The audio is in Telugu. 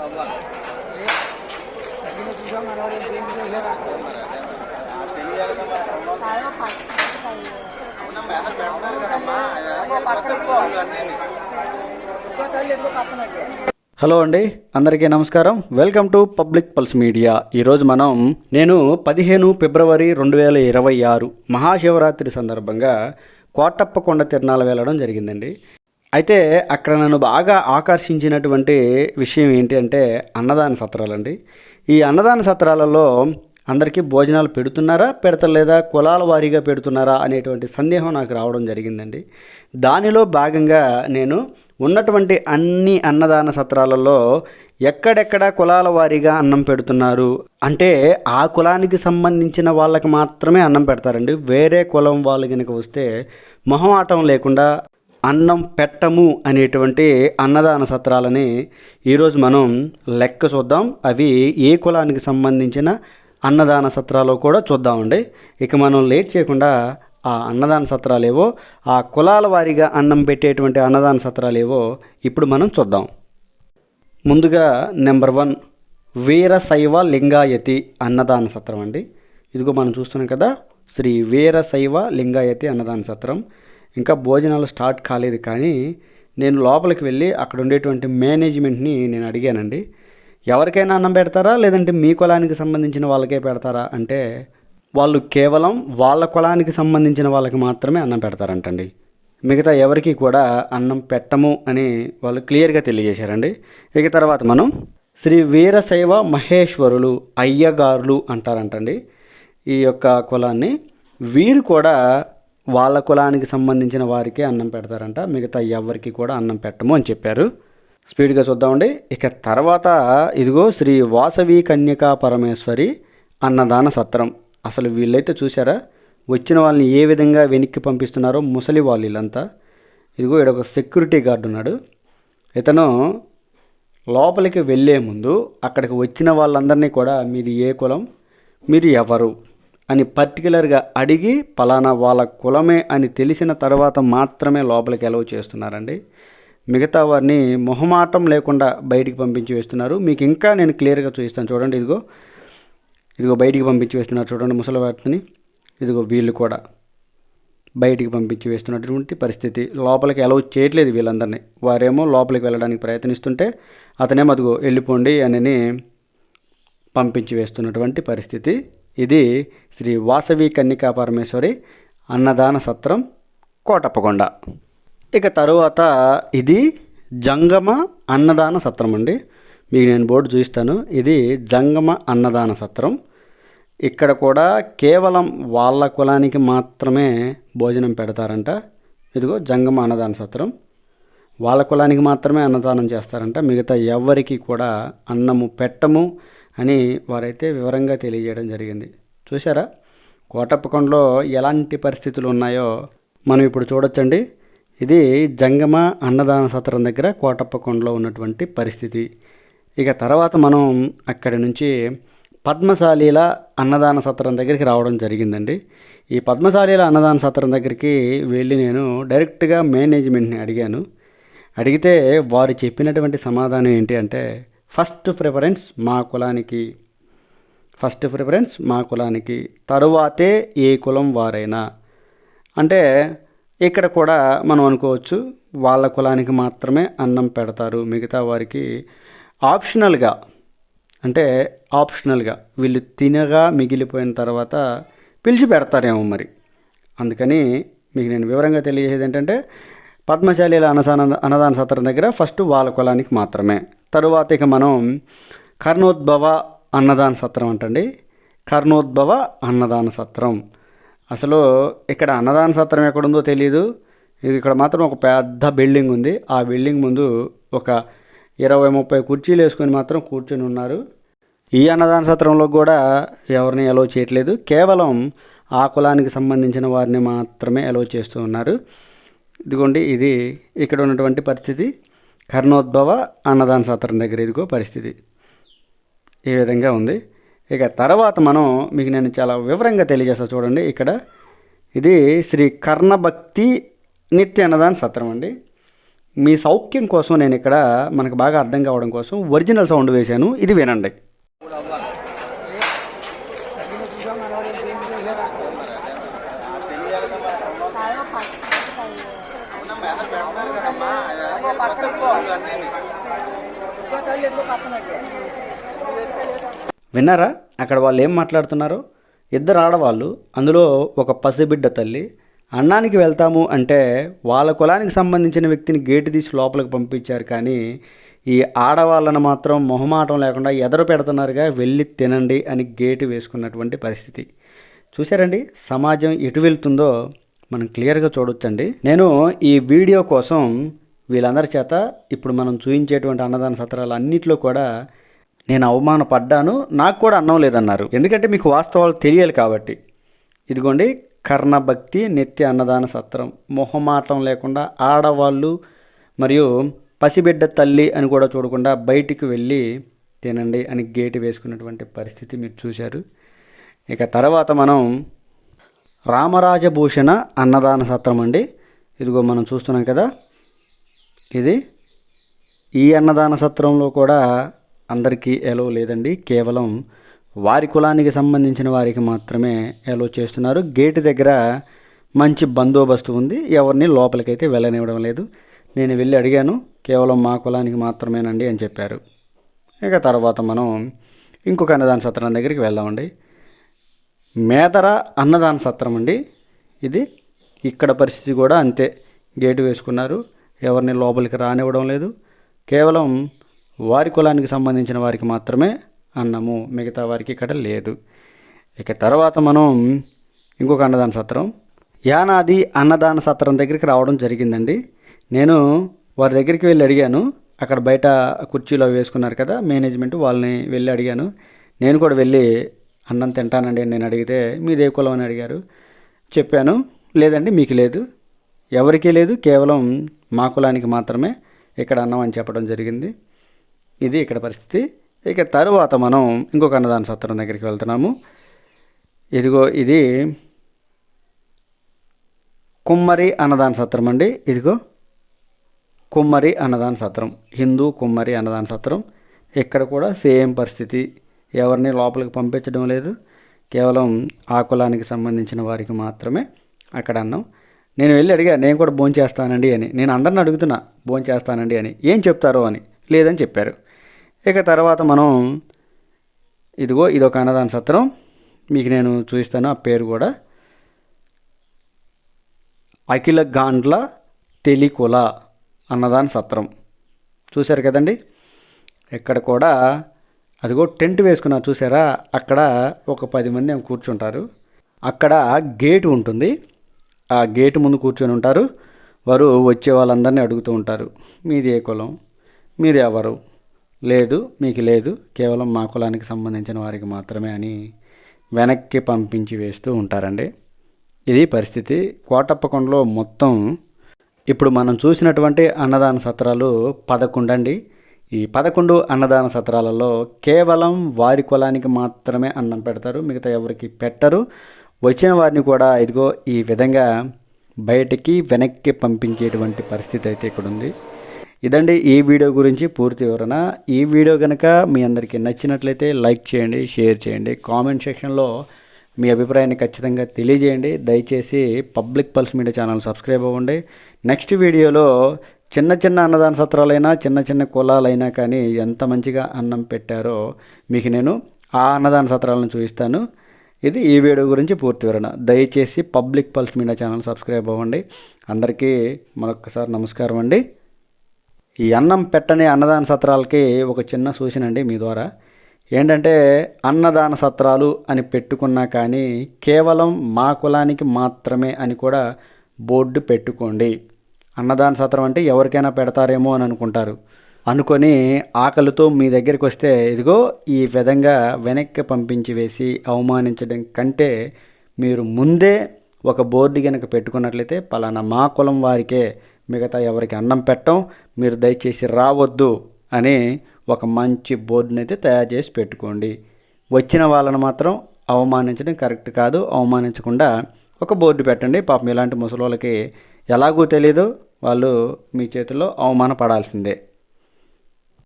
హలో అండి అందరికీ నమస్కారం. Welcome to Public Pulse Media. ఈరోజు మనం నేను పదిహేను ఫిబ్రవరి రెండు వేల ఇరవై ఆరు మహాశివరాత్రి సందర్భంగా కోటప్ప కొండ తిరణాలు వెళ్ళడం జరిగిందండి. అయితే అక్కడ నన్ను బాగా ఆకర్షించినటువంటి విషయం ఏంటి అంటే అన్నదాన సత్రాలండి. ఈ అన్నదాన సత్రాలలో అందరికీ భోజనాలు పెడుతున్నారా పెడతలేదా కులాల వారీగా పెడుతున్నారా అనేటువంటి సందేహం నాకు రావడం జరిగిందండి. దానిలో భాగంగా నేను ఉన్నటువంటి అన్ని అన్నదాన సత్రాలలో ఎక్కడెక్కడ కులాల వారీగా అన్నం పెడుతున్నారు అంటే ఆ కులానికి సంబంధించిన వాళ్ళకి మాత్రమే అన్నం పెడతారండి. వేరే కులం వాళ్ళు కనుక వస్తే మొహమాటం లేకుండా అన్నం పెట్టము అనేటువంటి అన్నదాన సత్రాలని ఈరోజు మనం లెక్క చూద్దాం. అవి ఏ కులానికి సంబంధించిన అన్నదాన సత్రాలు కూడా చూద్దామండి. ఇక మనం లేట్ చేయకుండా ఆ అన్నదాన సత్రాలేవో ఆ కులాల వారీగా అన్నం పెట్టేటువంటి అన్నదాన సత్రాలేవో ఇప్పుడు మనం చూద్దాం. ముందుగా నెంబర్ వన్ వీరశైవ లింగాయతి అన్నదాన సత్రం అండి. ఇదిగో మనం చూస్తున్నాం కదా శ్రీ వీరశైవ లింగాయతి అన్నదాన సత్రం. ఇంకా భోజనాలు స్టార్ట్ కాలేదు కానీ నేను లోపలికి వెళ్ళి అక్కడ ఉండేటువంటి మేనేజ్మెంట్ని నేను అడిగానండి. ఎవరికైనా అన్నం పెడతారా? లేదంటే మీ కులానికి సంబంధించిన వాళ్ళకే పెడతారా? అంటే వాళ్ళు కేవలం వాళ్ళ కులానికి సంబంధించిన వాళ్ళకి మాత్రమే అన్నం పెడతారంటండి. మిగతా ఎవరికి కూడా అన్నం పెట్టము అని వాళ్ళు క్లియర్గా తెలియజేశారండి. ఇక తర్వాత మనం శ్రీ వీరశైవ మహేశ్వరులు అయ్యగారులు అంటారంటండి. ఈ యొక్క కులాన్ని వీరు కూడా వాళ్ళ కులానికి సంబంధించిన వారికే అన్నం పెడతారంట. మిగతా ఎవరికి కూడా అన్నం పెట్టము అని చెప్పారు. స్పీడ్గా చూద్దామండి. ఇక తర్వాత ఇదిగో శ్రీ వాసవి కన్యకా పరమేశ్వరి అన్నదాన సత్రం. అసలు వీళ్ళైతే చూసారా వచ్చిన వాళ్ళని ఏ విధంగా వెనక్కి పంపిస్తున్నారో ముసలి వాళ్ళు వీళ్ళంతా. ఇదిగో ఇక్కడ ఒక సెక్యూరిటీ గార్డు ఉన్నాడు. ఇతను లోపలికి వెళ్ళే ముందు అక్కడికి వచ్చిన వాళ్ళందరినీ కూడా మీది ఏ కులం? మీరు ఎవరు? అని పర్టికులర్గా అడిగి పలానా వాళ్ళ కులమే అని తెలిసిన తర్వాత మాత్రమే లోపలికి ఎలవ్ చేస్తున్నారండి. మిగతా వారిని మొహమాటం లేకుండా బయటికి పంపించి వేస్తున్నారు. మీకు ఇంకా నేను క్లియర్గా చూపిస్తాను. చూడండి ఇదిగో. ఇదిగో బయటికి పంపించి వేస్తున్నారు. చూడండి ముసలివారిని ఇదిగో వీళ్ళు కూడా బయటికి పంపించి వేస్తున్నటువంటి పరిస్థితి. లోపలికి అలౌ చేయట్లేదు వీళ్ళందరినీ. వారేమో లోపలికి వెళ్ళడానికి ప్రయత్నిస్తుంటే అతనేమో అదిగో వెళ్ళిపోండి అని పంపించి వేస్తున్నటువంటి పరిస్థితి. ఇది శ్రీ వాసవి కన్నికా పరమేశ్వరి అన్నదాన సత్రం కోటప్పకొండ. ఇక తరువాత ఇది జంగమ అన్నదాన సత్రం అండి. మీకు నేను బోర్డు చూపిస్తాను. ఇది జంగమ అన్నదాన సత్రం. ఇక్కడ కూడా కేవలం వాళ్ళ కులానికి మాత్రమే భోజనం పెడతారంట. ఇదిగో జంగమ అన్నదాన సత్రం. వాళ్ళ కులానికి మాత్రమే అన్నదానం చేస్తారంట. మిగతా ఎవరికి కూడా అన్నము పెట్టము అని వారైతే వివరంగా తెలియజేయడం జరిగింది. చూసారా కోటప్పకొండలో ఎలాంటి పరిస్థితులు ఉన్నాయో మనం ఇప్పుడు చూడొచ్చండి. ఇది జంగమ అన్నదాన సత్రం దగ్గర కోటప్పకొండలో ఉన్నటువంటి పరిస్థితి. ఇక తర్వాత మనం అక్కడి నుంచి పద్మశాలీల అన్నదాన సత్రం దగ్గరికి రావడం జరిగిందండి. ఈ పద్మశాలీల అన్నదాన సత్రం దగ్గరికి వెళ్ళి నేను డైరెక్ట్గా మేనేజ్మెంట్ని అడిగాను. అడిగితే వారు చెప్పినటువంటి సమాధానం ఏంటి అంటే ఫస్ట్ ప్రిఫరెన్స్ మా కులానికి. ఫస్ట్ ప్రిఫరెన్స్ మా కులానికి. తరువాతే ఏ కులం వారైనా. అంటే ఇక్కడ కూడా మనం అనుకోవచ్చు వాళ్ళ కులానికి మాత్రమే అన్నం పెడతారు. మిగతా వారికి ఆప్షనల్గా అంటే ఆప్షనల్గా వీళ్ళు తినగా మిగిలిపోయిన తర్వాత పిలిచి పెడతారేమో మరి. అందుకని మీకు నేను వివరంగా తెలియజేసేది ఏంటంటే పద్మశాలీల అనసాన అన్నదాన సత్రం దగ్గర ఫస్ట్ వాళ్ళ కులానికి మాత్రమే. తరువాత ఇక మనం కర్ణోద్భవ అన్నదాన సత్రం అంటండి. కర్ణోద్భవ అన్నదాన సత్రం. అసలు ఇక్కడ అన్నదాన సత్రం ఎక్కడుందో తెలియదు ఇది ఇక్కడ మాత్రం ఒక పెద్ద బిల్డింగ్ ఉంది. ఆ బిల్డింగ్ ముందు ఒక ఇరవై ముప్పై కుర్చీలు వేసుకొని మాత్రం కూర్చొని ఉన్నారు. ఈ అన్నదాన సత్రంలో కూడా ఎవరిని అలో చేయట్లేదు. కేవలం ఆ కులానికి సంబంధించిన వారిని మాత్రమే అలో చేస్తూ ఉన్నారు. ఇదిగోండి ఇది ఇక్కడ ఉన్నటువంటి పరిస్థితి. కర్ణోద్భవ అన్నదాన సత్రం దగ్గర ఇదిగో పరిస్థితి ఈ విధంగా ఉంది. ఇక తర్వాత మనం మీకు నేను చాలా వివరంగా తెలియజేస్తాను చూడండి. ఇక్కడ ఇది శ్రీ కర్ణభక్తి నిత్య అన్నదాన సత్రం అండి. మీ సౌఖ్యం కోసం నేను ఇక్కడ మనకు బాగా అర్థం కావడం కోసం ఒరిజినల్ సౌండ్ వేశాను. ఇది వినండి. విన్నారా? అక్కడ వాళ్ళు ఏం మాట్లాడుతున్నారో? ఇద్దరు ఆడవాళ్ళు అందులో ఒక పసిబిడ్డ తల్లి అన్నానికి వెళ్తాము అంటే వాళ్ళ కులానికి సంబంధించిన వ్యక్తిని గేటు తీసి లోపలికి పంపించారు కానీ ఈ ఆడవాళ్ళను మాత్రం మొహమాటం లేకుండా ఎదరు పెడుతున్నారుగా వెళ్ళి తినండి అని గేటు వేసుకున్నటువంటి పరిస్థితి. చూసారండి సమాజం ఎటు వెళ్తుందో మనం క్లియర్గా చూడొచ్చండి. నేను ఈ వీడియో కోసం వీళ్ళందరి చేత ఇప్పుడు మనం చూపించేటువంటి అన్నదాన సత్రాలు అన్నిట్లో కూడా నేను అవమానపడ్డాను నాకు కూడా అన్నం లేదన్నారు. ఎందుకంటే మీకు వాస్తవాలు తెలియాలి కాబట్టి. ఇదిగోండి కర్ణభక్తి నిత్య అన్నదాన సత్రం. మొహమాటం లేకుండా ఆడవాళ్ళు మరియు పసిబిడ్డ తల్లి అని కూడా చూడకుండా బయటికి వెళ్ళి తినండి అని గేటు వేసుకున్నటువంటి పరిస్థితి మీరు చూశారు. ఇక తర్వాత మనం రామరాజభూషణ అన్నదాన సత్రం అండి. ఇదిగో మనం చూస్తున్నాం కదా ఇది ఈ అన్నదాన సత్రంలో కూడా అందరికీ ఎలో లేదండి. కేవలం వారి కులానికి సంబంధించిన వారికి మాత్రమే ఎలో చేస్తున్నారు. గేటు దగ్గర మంచి బందోబస్తు ఉంది. ఎవరిని లోపలికైతే వెళ్ళనివ్వడం లేదు. నేను వెళ్ళి అడిగాను. కేవలం మా కులానికి మాత్రమేనండి అని చెప్పారు. ఇక తర్వాత మనం ఇంకొక అన్నదాన సత్రం దగ్గరికి వెళ్దామండి. మేదర అన్నదాన సత్రం అండి. ఇది ఇక్కడ పరిస్థితి కూడా అంతే. గేటు వేసుకున్నారు. ఎవరిని లోపలికి రానివ్వడం లేదు. కేవలం వారి కులానికి సంబంధించిన వారికి మాత్రమే అన్నము. మిగతా వారికి ఇక్కడ లేదు. ఇక తర్వాత మనం ఇంకొక అన్నదాన సత్రం. యానాది అన్నదాన సత్రం దగ్గరికి రావడం జరిగిందండి. నేను వారి దగ్గరికి వెళ్ళి అడిగాను. అక్కడ బయట కుర్చీలో వేసుకున్నారు కదా మేనేజ్మెంట్ వాళ్ళని వెళ్ళి అడిగాను. నేను కూడా వెళ్ళి అన్నం తింటానండి నేను అడిగితే మీదే కులం? అని అడిగారు. చెప్పాను లేదండి మీకు లేదు. ఎవరికీ లేదు. కేవలం మా కులానికి మాత్రమే ఇక్కడ అన్నం అని చెప్పడం జరిగింది. ఇది ఇక్కడ పరిస్థితి. ఇక తరువాత మనం ఇంకొక అన్నదాన సత్రం దగ్గరికి వెళ్తున్నాము. ఇదిగో ఇది కుమ్మరి అన్నదాన సత్రం అండి. ఇదిగో కుమ్మరి అన్నదాన సత్రం. హిందూ కుమ్మరి అన్నదాన సత్రం. ఇక్కడ కూడా సేమ్ పరిస్థితి. ఎవరిని లోపలికి పంపించడం లేదు. కేవలం ఆ కులానికి సంబంధించిన వారికి మాత్రమే అక్కడ అన్నం. నేను వెళ్ళి అడిగా నేను కూడా భోజనం చేస్తానండి అని. నేను అందరిని అడుగుతున్నా భోజనం చేస్తానండి అని. ఏం చెప్తారో అని. లేదని చెప్పారు. ఇక తర్వాత మనం ఇదిగో ఇదొక అన్నదాన సత్రం. మీకు నేను చూపిస్తాను ఆ పేరు కూడా. అఖిల గాండ్ల తెలికుల అన్నదాన సత్రం. చూశారు కదండి? ఇక్కడ కూడా అదిగో టెంట్ వేసుకున్నారు చూసారా అక్కడ ఒక పది మంది కూర్చుంటారు. అక్కడ గేటు ఉంటుంది. ఆ గేటు ముందు కూర్చొని ఉంటారు. వారు వచ్చే వాళ్ళందరినీ అడుగుతూ ఉంటారు. మీది ఏ కులం? మీరు ఎవరు? లేదు మీకు లేదు. కేవలం మా కులానికి సంబంధించిన వారికి మాత్రమే అని వెనక్కి పంపించి వేస్తూ ఉంటారండి. ఇది పరిస్థితి. కోటప్పకొండలో మొత్తం ఇప్పుడు మనం చూసినటువంటి అన్నదాన సత్రాలు పదకొండు అండి ఈ పదకొండు అన్నదాన సత్రాలలో కేవలం వారి కులానికి మాత్రమే అన్నం పెడతారు. మిగతా ఎవరికి పెట్టరు. వచ్చిన వారిని కూడా ఇదిగో ఈ విధంగా బయటికి వెనక్కి పంపించేటువంటి పరిస్థితి అయితే ఇక్కడ ఉంది. ఇదండి ఈ వీడియో గురించి పూర్తి వివరణ. ఈ వీడియో కనుక మీ అందరికీ నచ్చినట్లయితే లైక్ చేయండి షేర్ చేయండి కామెంట్ సెక్షన్లో మీ అభిప్రాయాన్ని ఖచ్చితంగా తెలియజేయండి. దయచేసి Public Pulse Media channel subscribe అవ్వండి. నెక్స్ట్ వీడియోలో చిన్న చిన్న అన్నదాన సత్రాలైనా చిన్న చిన్న కులాలైనా కానీ ఎంత మంచిగా అన్నం పెట్టారో మీకు నేను ఆ అన్నదాన సత్రాలను చూపిస్తాను. ఇది ఈ వీడియో గురించి పూర్తి వివరణ. దయచేసి Public Pulse Media channel subscribe అవ్వండి. అందరికీ మరొకసారి నమస్కారం అండి. ఈ అన్నం పెట్టని అన్నదాన సత్రాలకి ఒక చిన్న సూచన అండి మీ ద్వారా. ఏంటంటే అన్నదాన సత్రాలు అని పెట్టుకున్నా కానీ కేవలం మా కులానికి మాత్రమే అని కూడా బోర్డు పెట్టుకోండి. అన్నదాన సత్రం అంటే ఎవరికైనా పెడతారేమో అని అనుకుంటారు. అనుకొని ఆకలితో మీ దగ్గరికి వస్తే ఇదిగో ఈ విధంగా వెనక్కి పంపించి వేసి అవమానించడం కంటే మీరు ముందే ఒక బోర్డు కనుక పెట్టుకున్నట్లయితే పలానా మా కులం వారికే మిగతా ఎవరికి అన్నం పెట్టం మీరు దయచేసి రావద్దు అని ఒక మంచి బోర్డుని అయితే తయారు చేసి పెట్టుకోండి. వచ్చిన వాళ్ళని మాత్రం అవమానించడం కరెక్ట్ కాదు అవమానించకుండా ఒక బోర్డు పెట్టండి. పాపం ఇలాంటి ముసలి వాళ్ళకి ఎలాగో తెలీదు వాళ్ళు మీ చేతిలో అవమానపడాల్సిందే.